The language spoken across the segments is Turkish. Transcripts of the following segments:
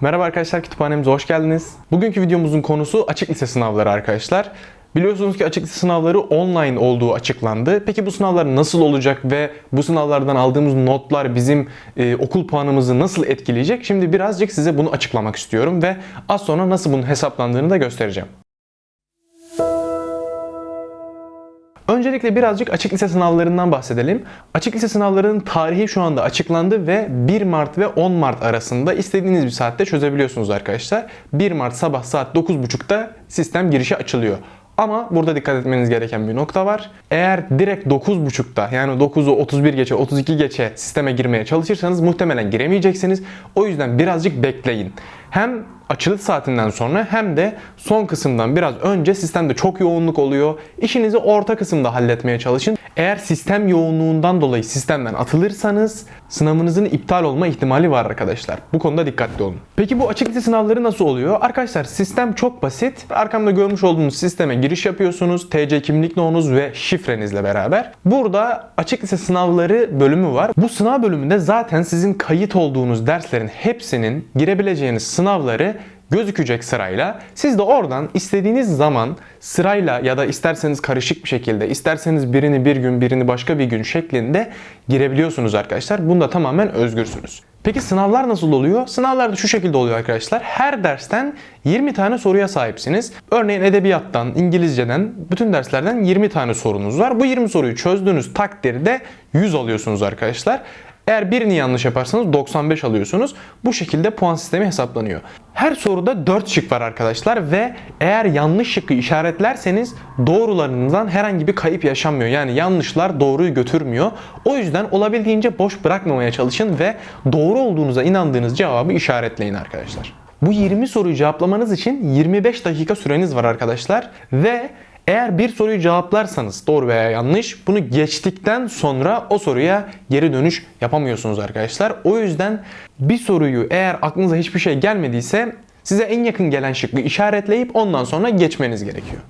Merhaba arkadaşlar kütüphanemize hoş geldiniz. Bugünkü videomuzun konusu açık lise sınavları arkadaşlar. Biliyorsunuz ki açık lise sınavları online olduğu açıklandı. Peki bu sınavlar nasıl olacak ve bu sınavlardan aldığımız notlar bizim e, okul puanımızı nasıl etkileyecek? Şimdi birazcık size bunu açıklamak istiyorum ve az sonra nasıl bunun hesaplandığını da göstereceğim. Öncelikle birazcık açık lise sınavlarından bahsedelim. Açık lise sınavlarının tarihi şu anda açıklandı ve 1 Mart ve 10 Mart arasında istediğiniz bir saatte çözebiliyorsunuz arkadaşlar. 1 Mart sabah saat 9.30'da sistem girişi açılıyor. Ama burada dikkat etmeniz gereken bir nokta var. Eğer direkt 9.30'da yani 9'u 31 geçe 32 geçe sisteme girmeye çalışırsanız muhtemelen giremeyeceksiniz. O yüzden birazcık bekleyin. Hem açılış saatinden sonra hem de son kısımdan biraz önce sistemde çok yoğunluk oluyor. İşinizi orta kısımda halletmeye çalışın. Eğer sistem yoğunluğundan dolayı sistemden atılırsanız sınavınızın iptal olma ihtimali var arkadaşlar. Bu konuda dikkatli olun. Peki bu açık lise sınavları nasıl oluyor? Arkadaşlar sistem çok basit. Arkamda görmüş olduğunuz sisteme giriş yapıyorsunuz. TC kimlik numarunuz ve şifrenizle beraber. Burada açık lise sınavları bölümü var. Bu sınav bölümünde zaten sizin kayıt olduğunuz derslerin hepsinin girebileceğiniz sınavları gözükecek sırayla. Siz de oradan istediğiniz zaman sırayla ya da isterseniz karışık bir şekilde, isterseniz birini bir gün, birini başka bir gün şeklinde girebiliyorsunuz arkadaşlar. Bunda tamamen özgürsünüz. Peki sınavlar nasıl oluyor? Sınavlar da şu şekilde oluyor arkadaşlar. Her dersten 20 tane soruya sahipsiniz. Örneğin edebiyattan, İngilizceden, bütün derslerden 20 tane sorunuz var. Bu 20 soruyu çözdüğünüz takdirde 100 alıyorsunuz arkadaşlar. Eğer birini yanlış yaparsanız 95 alıyorsunuz. Bu şekilde puan sistemi hesaplanıyor. Her soruda 4 şık var arkadaşlar ve eğer yanlış şıkkı işaretlerseniz doğrularınızdan herhangi bir kayıp yaşanmıyor. Yani yanlışlar doğruyu götürmüyor. O yüzden olabildiğince boş bırakmamaya çalışın ve doğru olduğunuza inandığınız cevabı işaretleyin arkadaşlar. Bu 20 soruyu cevaplamanız için 25 dakika süreniz var arkadaşlar ve eğer bir soruyu cevaplarsanız doğru veya yanlış bunu geçtikten sonra o soruya geri dönüş yapamıyorsunuz arkadaşlar. O yüzden bir soruyu eğer aklınıza hiçbir şey gelmediyse size en yakın gelen şıkkı işaretleyip ondan sonra geçmeniz gerekiyor.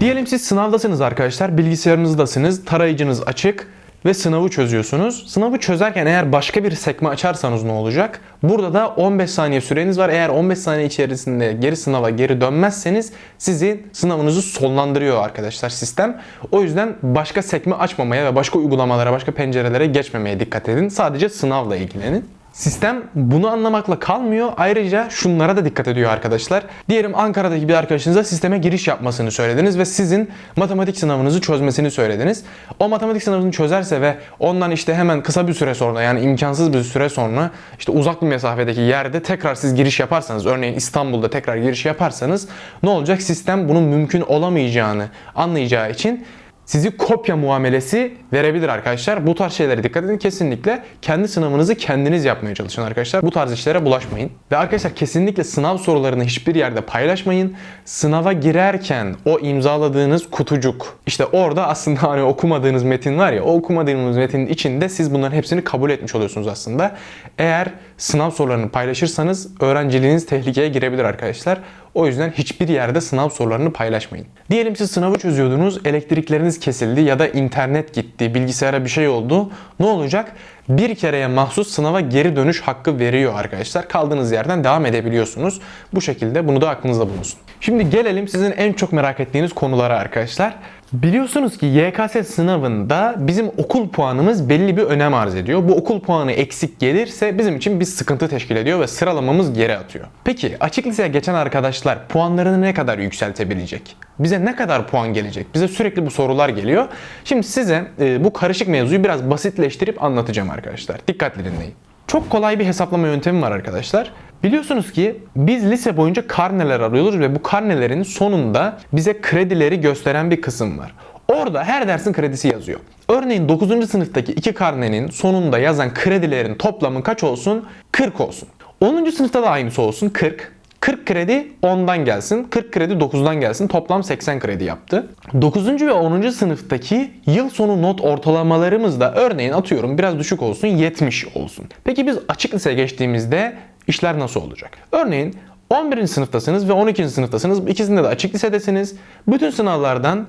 Diyelim siz sınavdasınız arkadaşlar, bilgisayarınızdasınız, tarayıcınız açık ve sınavı çözüyorsunuz. Sınavı çözerken eğer başka bir sekme açarsanız ne olacak? Burada da 15 saniye süreniz var. Eğer 15 saniye içerisinde geri sınava geri dönmezseniz sizi sınavınızı sonlandırıyor arkadaşlar sistem. O yüzden başka sekme açmamaya ve başka uygulamalara, başka pencerelere geçmemeye dikkat edin. Sadece sınavla ilgilenin. Sistem bunu anlamakla kalmıyor. Ayrıca şunlara da dikkat ediyor arkadaşlar. Diyelim Ankara'daki bir arkadaşınıza sisteme giriş yapmasını söylediniz ve sizin matematik sınavınızı çözmesini söylediniz. O matematik sınavını çözerse ve ondan işte hemen kısa bir süre sonra yani imkansız bir süre sonra işte uzak bir mesafedeki yerde tekrar siz giriş yaparsanız örneğin İstanbul'da tekrar giriş yaparsanız ne olacak? Sistem bunun mümkün olamayacağını anlayacağı için sizi kopya muamelesi verebilir arkadaşlar. Bu tarz şeylere dikkat edin. Kesinlikle kendi sınavınızı kendiniz yapmaya çalışın arkadaşlar. Bu tarz işlere bulaşmayın. Ve arkadaşlar kesinlikle sınav sorularını hiçbir yerde paylaşmayın. Sınava girerken o imzaladığınız kutucuk işte orada aslında hani okumadığınız metin var ya o okumadığınız metinin içinde siz bunların hepsini kabul etmiş oluyorsunuz aslında. Eğer sınav sorularını paylaşırsanız öğrenciliğiniz tehlikeye girebilir arkadaşlar. O yüzden hiçbir yerde sınav sorularını paylaşmayın. Diyelim siz sınavı çözüyordunuz, elektrikleriniz kesildi ya da internet gitti, bilgisayara bir şey oldu. Ne olacak? Bir kereye mahsus sınava geri dönüş hakkı veriyor arkadaşlar. Kaldığınız yerden devam edebiliyorsunuz. Bu şekilde bunu da aklınızda bulunsun. Şimdi gelelim sizin en çok merak ettiğiniz konulara arkadaşlar. Biliyorsunuz ki YKS sınavında bizim okul puanımız belli bir önem arz ediyor. Bu okul puanı eksik gelirse bizim için bir sıkıntı teşkil ediyor ve sıralamamız geri atıyor. Peki açık liseye geçen arkadaşlar puanlarını ne kadar yükseltebilecek? Bize ne kadar puan gelecek? Bize sürekli bu sorular geliyor. Şimdi size e, bu karışık mevzuyu biraz basitleştirip anlatacağım arkadaşlar. Dikkatli dinleyin. Çok kolay bir hesaplama yöntemi var arkadaşlar. Biliyorsunuz ki biz lise boyunca karneler arıyoruz ve bu karnelerin sonunda bize kredileri gösteren bir kısım var. Orada her dersin kredisi yazıyor. Örneğin 9. sınıftaki iki karnenin sonunda yazan kredilerin toplamı kaç olsun? 40 olsun. 10. sınıfta da aynısı olsun 40. 40 kredi 10'dan gelsin, 40 kredi 9'dan gelsin. Toplam 80 kredi yaptı. 9. ve 10. sınıftaki yıl sonu not ortalamalarımız da örneğin atıyorum biraz düşük olsun 70 olsun. Peki biz açık lise geçtiğimizde işler nasıl olacak? Örneğin 11. sınıftasınız ve 12. sınıftasınız. İkisinde de açık lisedesiniz. Bütün sınavlardan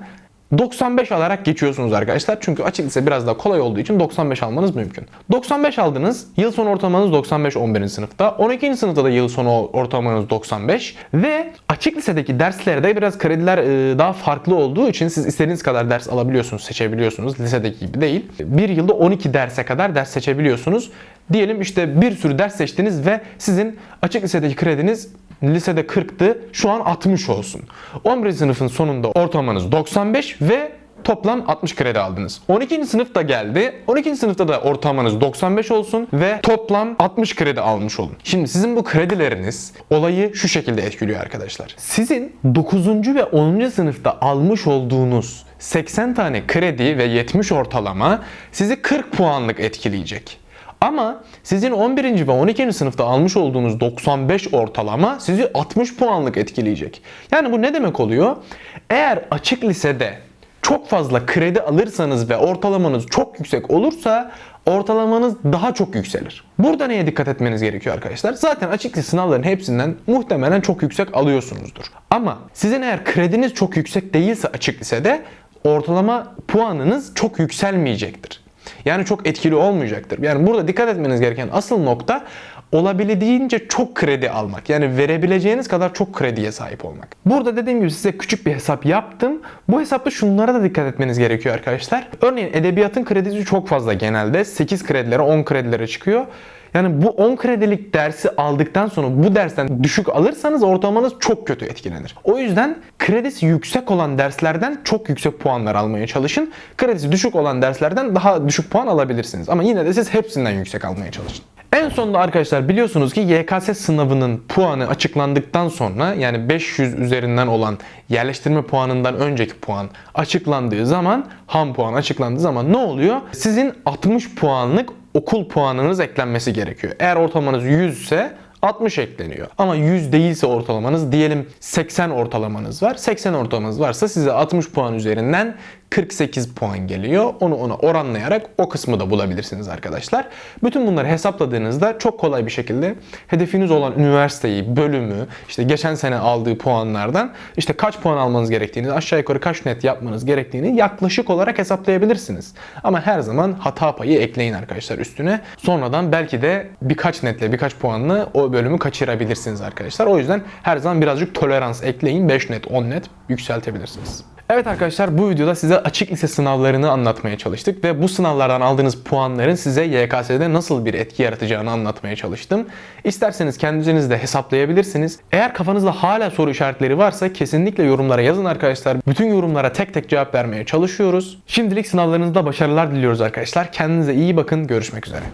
95 alarak geçiyorsunuz arkadaşlar. Çünkü açık lise biraz daha kolay olduğu için 95 almanız mümkün. 95 aldınız. Yıl sonu ortalamanız 95 11. sınıfta. 12. sınıfta da yıl sonu ortalamanız 95 ve açık lisedeki derslerde biraz krediler e, daha farklı olduğu için siz istediğiniz kadar ders alabiliyorsunuz, seçebiliyorsunuz. Lisedeki gibi değil. Bir yılda 12 derse kadar ders seçebiliyorsunuz. Diyelim işte bir sürü ders seçtiniz ve sizin açık lisedeki krediniz lisede 40'tı şu an 60 olsun. 11. sınıfın sonunda ortalamanız 95 ve toplam 60 kredi aldınız. 12. sınıf da geldi. 12. sınıfta da ortalamanız 95 olsun ve toplam 60 kredi almış olun. Şimdi sizin bu kredileriniz olayı şu şekilde etkiliyor arkadaşlar. Sizin 9. ve 10. sınıfta almış olduğunuz 80 tane kredi ve 70 ortalama sizi 40 puanlık etkileyecek. Ama sizin 11. ve 12. sınıfta almış olduğunuz 95 ortalama sizi 60 puanlık etkileyecek. Yani bu ne demek oluyor? Eğer açık lisede çok fazla kredi alırsanız ve ortalamanız çok yüksek olursa ortalamanız daha çok yükselir. Burada neye dikkat etmeniz gerekiyor arkadaşlar? Zaten açık lise sınavların hepsinden muhtemelen çok yüksek alıyorsunuzdur. Ama sizin eğer krediniz çok yüksek değilse açık lisede ortalama puanınız çok yükselmeyecektir. Yani çok etkili olmayacaktır. Yani burada dikkat etmeniz gereken asıl nokta olabildiğince çok kredi almak. Yani verebileceğiniz kadar çok krediye sahip olmak. Burada dediğim gibi size küçük bir hesap yaptım. Bu hesapta şunlara da dikkat etmeniz gerekiyor arkadaşlar. Örneğin edebiyatın kredisi çok fazla genelde. 8 kredilere 10 kredilere çıkıyor. Yani bu 10 kredilik dersi aldıktan sonra bu dersten düşük alırsanız ortalamanız çok kötü etkilenir. O yüzden kredisi yüksek olan derslerden çok yüksek puanlar almaya çalışın. Kredisi düşük olan derslerden daha düşük puan alabilirsiniz. Ama yine de siz hepsinden yüksek almaya çalışın. En sonunda arkadaşlar biliyorsunuz ki YKS sınavının puanı açıklandıktan sonra yani 500 üzerinden olan yerleştirme puanından önceki puan açıklandığı zaman ham puan açıklandığı zaman ne oluyor? Sizin 60 puanlık okul puanınız eklenmesi gerekiyor. Eğer ortalamanız 100 ise 60 ekleniyor. Ama 100 değilse ortalamanız diyelim 80 ortalamanız var. 80 ortalamanız varsa size 60 puan üzerinden 48 puan geliyor. Onu ona oranlayarak o kısmı da bulabilirsiniz arkadaşlar. Bütün bunları hesapladığınızda çok kolay bir şekilde hedefiniz olan üniversiteyi, bölümü, işte geçen sene aldığı puanlardan işte kaç puan almanız gerektiğini, aşağı yukarı kaç net yapmanız gerektiğini yaklaşık olarak hesaplayabilirsiniz. Ama her zaman hata payı ekleyin arkadaşlar üstüne. Sonradan belki de birkaç netle, birkaç puanlı o bölümü kaçırabilirsiniz arkadaşlar. O yüzden her zaman birazcık tolerans ekleyin. 5 net, 10 net yükseltebilirsiniz. Evet arkadaşlar bu videoda size açık lise sınavlarını anlatmaya çalıştık ve bu sınavlardan aldığınız puanların size YKS'de nasıl bir etki yaratacağını anlatmaya çalıştım. İsterseniz kendiniz de hesaplayabilirsiniz. Eğer kafanızda hala soru işaretleri varsa kesinlikle yorumlara yazın arkadaşlar. Bütün yorumlara tek tek cevap vermeye çalışıyoruz. Şimdilik sınavlarınızda başarılar diliyoruz arkadaşlar. Kendinize iyi bakın. Görüşmek üzere.